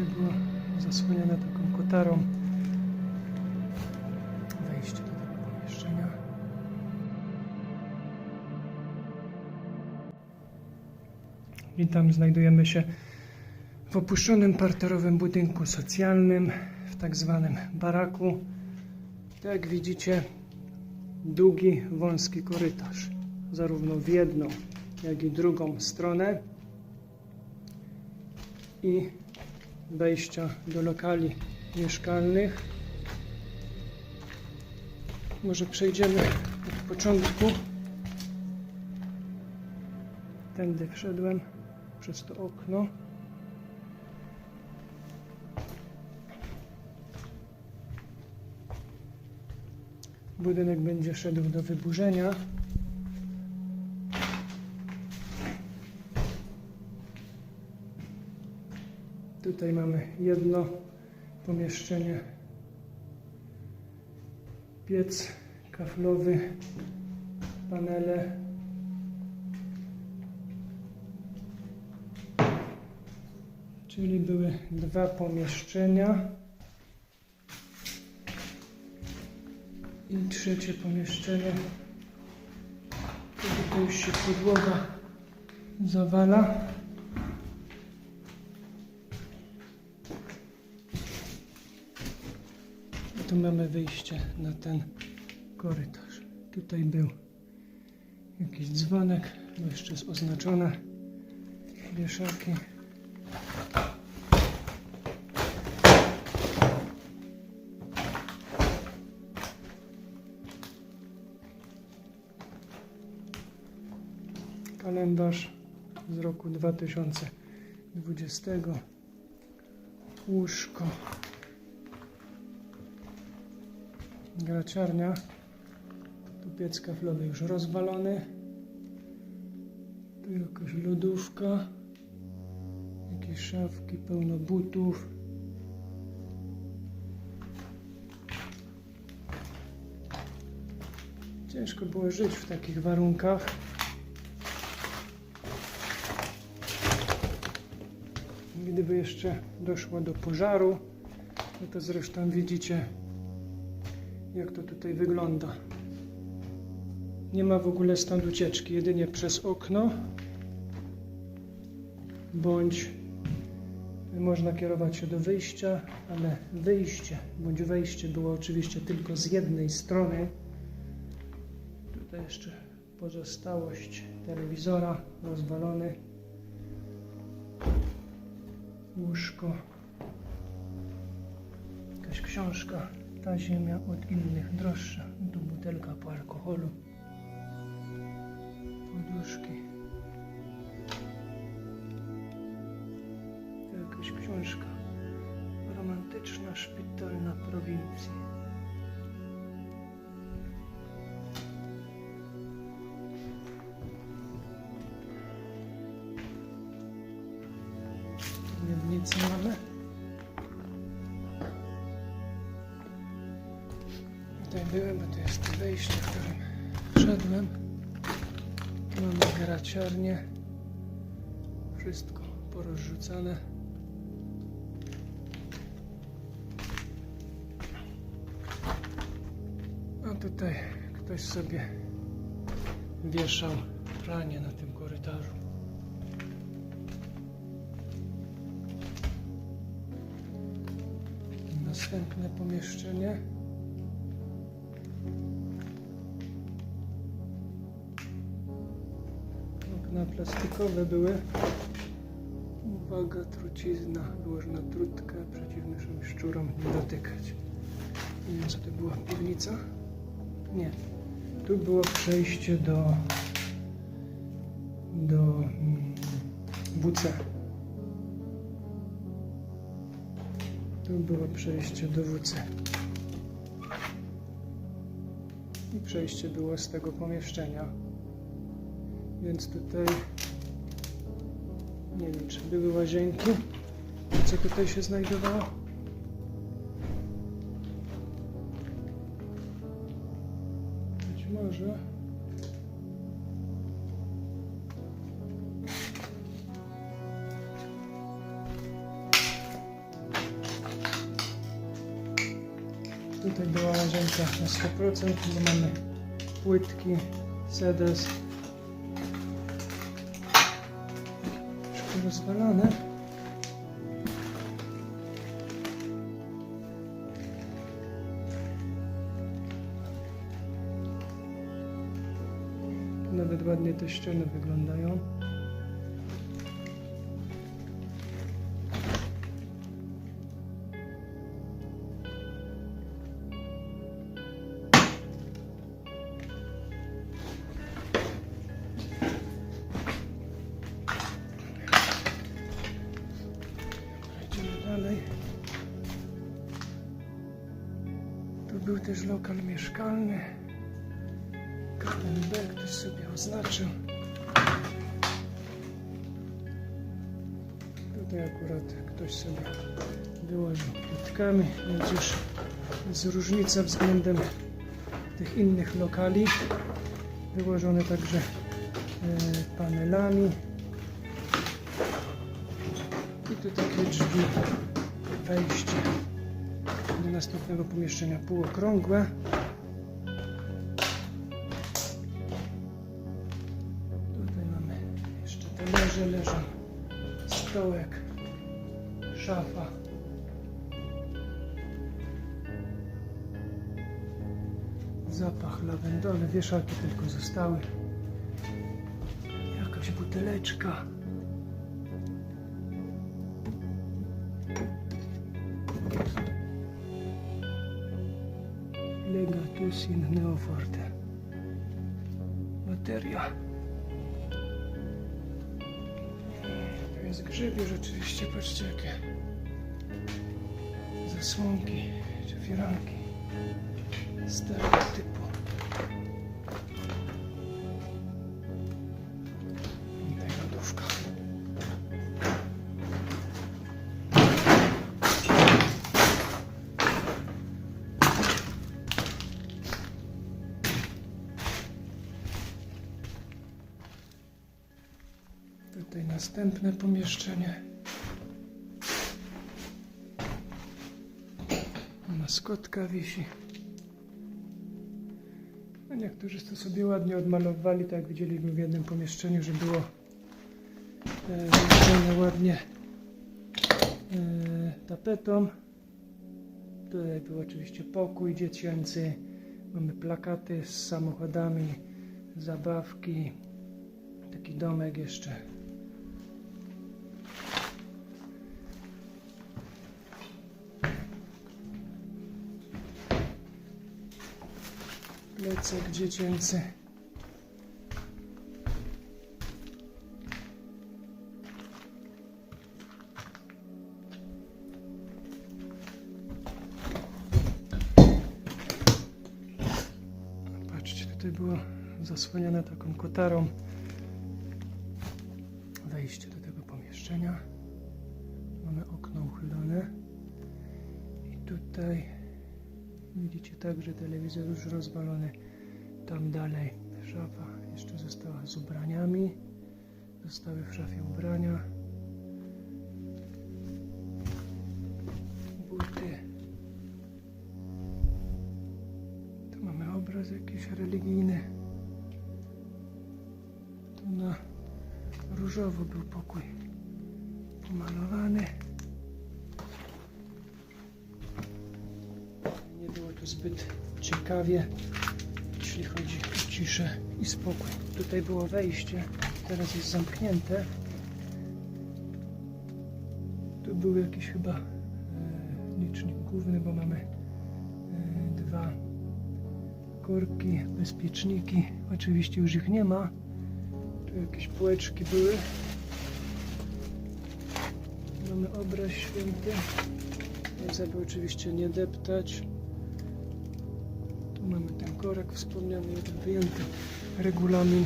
tutaj było zasłonione taką kotarą. Wejście do tego pomieszczenia. Witam, znajdujemy się w opuszczonym parterowym budynku socjalnym, w tak zwanym baraku. Jak widzicie, długi, wąski korytarz, zarówno w jedną, jak i drugą stronę i wejścia do lokali mieszkalnych. Może przejdziemy od początku. Tędy wszedłem przez to okno. Budynek będzie szedł do wyburzenia. Tutaj mamy jedno pomieszczenie. Piec kaflowy, panele. Czyli były dwa pomieszczenia. I trzecie pomieszczenie. Tu Tutaj już się podłoga zawala. Tu mamy wyjście na ten korytarz. Tutaj był jakiś dzwonek, jeszcze jest oznaczone wieszaki. Kalendarz z roku 2020. Łóżko. Graciarnia. Tu piec kaflowy już rozwalony. Tu jakaś lodówka. Jakieś szafki, pełno butów. Ciężko było żyć w takich warunkach. Gdyby jeszcze doszło do pożaru, no to zresztą widzicie, jak to tutaj wygląda. Nie ma w ogóle stąd ucieczki, jedynie przez okno, bądź można kierować się do wyjścia, ale wyjście bądź wejście było oczywiście tylko z jednej strony. Tutaj jeszcze pozostałość telewizora rozwalony łóżko, jakaś książka, ta ziemia od innych droższa, tu butelka po alkoholu, poduszki, jakaś książka, romantyczna szpital na prowincji. Mamy graciarnię. Wszystko porozrzucane. A tutaj ktoś sobie wieszał pranie na tym korytarzu. Następne pomieszczenie. Okna plastikowe były. Uwaga, trucizna. Wyłożona trutkę przeciw myszom i szczurom nie dotykać. Nie wiem, co to była piwnica? Nie. Tu było przejście do do mm, WC. Tu było przejście do WC. I przejście było z tego pomieszczenia. Więc tutaj nie wiem, czy były łazienki, co tutaj się znajdowało. Być może. Tutaj była łazienka na 100%, bo mamy płytki, sedes, Tu Nawet ładnie te ściany wyglądają. Tu był też lokal mieszkalny. B ktoś sobie oznaczył. Tutaj akurat ktoś sobie wyłożył płytkami, więc już jest różnica względem tych innych lokali. Wyłożone także e, panelami. I tu takie drzwi, wejście następnego pomieszczenia półokrągłe. Tutaj mamy jeszcze talerze, leżą stołek, szafa. Zapach lawendowy, wieszaki tylko zostały. Jakaś buteleczka. Legatusin neoforte. Bateria. Tu jest grzybie rzeczywiście, patrzcie jakie zasłonki czy firanki starego typu. Tutaj następne pomieszczenie. Maskotka wisi. Niektórzy to sobie ładnie odmalowali, tak jak widzieliśmy w jednym pomieszczeniu, że było e, wyłożone ładnie e, tapetą. Tutaj był oczywiście pokój dziecięcy. Mamy plakaty z samochodami, zabawki, taki domek jeszcze. Plecak dziecięcy. Patrzcie, tutaj było zasłonione taką kotarą wejście do tego pomieszczenia. Mamy okno uchylone. I tutaj także telewizor już rozwalony. Tam dalej szafa jeszcze została z ubraniami. Zostały w szafie ubrania. Zbyt ciekawie, jeśli chodzi o ciszę i spokój. Tutaj było wejście, teraz jest zamknięte. Tu był jakiś chyba e, licznik główny, bo mamy e, dwa korki, bezpieczniki. Oczywiście już ich nie ma. Tu jakieś półeczki były. Mamy obraz święty. Żeby oczywiście nie deptać. Mamy ten korek wspomniany, jeden wyjęty regulamin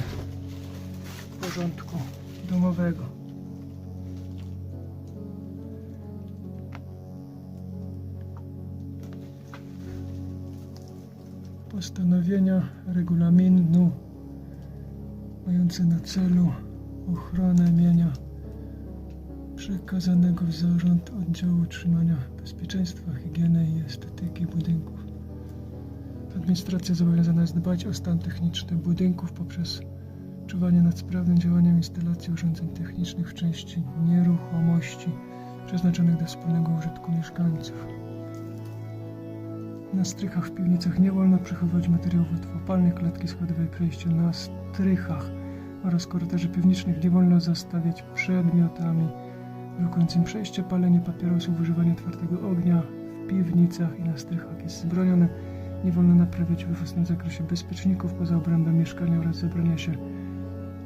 porządku domowego. Postanowienia regulaminu mające na celu ochronę mienia przekazanego w zarząd oddziału utrzymania bezpieczeństwa, higieny i estetyki budynków. Administracja zobowiązana jest dbać o stan techniczny budynków poprzez czuwanie nad sprawnym działaniem instalacji urządzeń technicznych w części nieruchomości przeznaczonych do wspólnego użytku mieszkańców. Na strychach w piwnicach nie wolno przechowywać materiałów łatwopalnych, klatki schodowe i przejścia na strychach oraz korytarzy piwniczych nie wolno zastawiać przedmiotami blokującymi przejście, palenie papierosów, używanie twardego ognia w piwnicach i na strychach jest zabronione. Nie wolno naprawiać we własnym zakresie bezpieczników poza obrębem mieszkania oraz zabrania się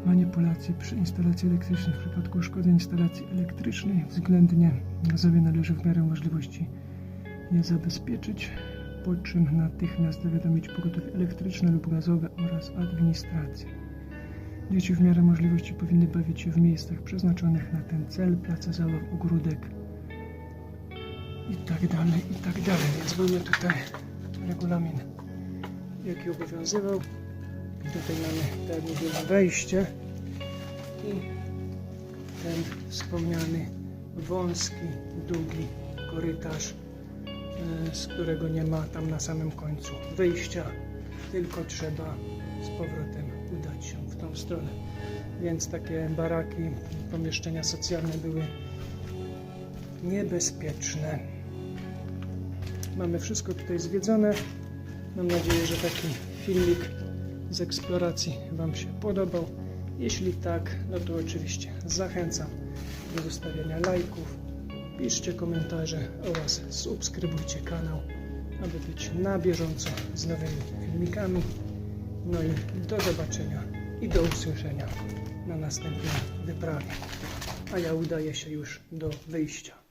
manipulacji przy instalacji elektrycznej. W przypadku uszkodzeń instalacji elektrycznej względnie sobie należy w miarę możliwości je zabezpieczyć, po czym natychmiast zawiadomić pogotowie elektryczne lub gazowe oraz administrację. Dzieci w miarę możliwości powinny bawić się w miejscach przeznaczonych na ten cel, place zabaw, ogródek i tak dalej, i tak dalej. Więc mamy tutaj regulamin, jaki obowiązywał. Tutaj mamy, tak wejście i ten wspomniany wąski, długi korytarz, e, z którego nie ma tam na samym końcu wyjścia, tylko trzeba z powrotem udać się w tą stronę. Więc takie baraki, pomieszczenia socjalne były niebezpieczne. Mamy wszystko tutaj zwiedzone. Mam nadzieję, że taki filmik z eksploracji Wam się podobał. Jeśli tak, no to oczywiście zachęcam do zostawiania lajków, piszcie komentarze oraz subskrybujcie kanał, aby być na bieżąco z nowymi filmikami. No i do zobaczenia i do usłyszenia na następnej wyprawie. A ja udaję się już do wyjścia.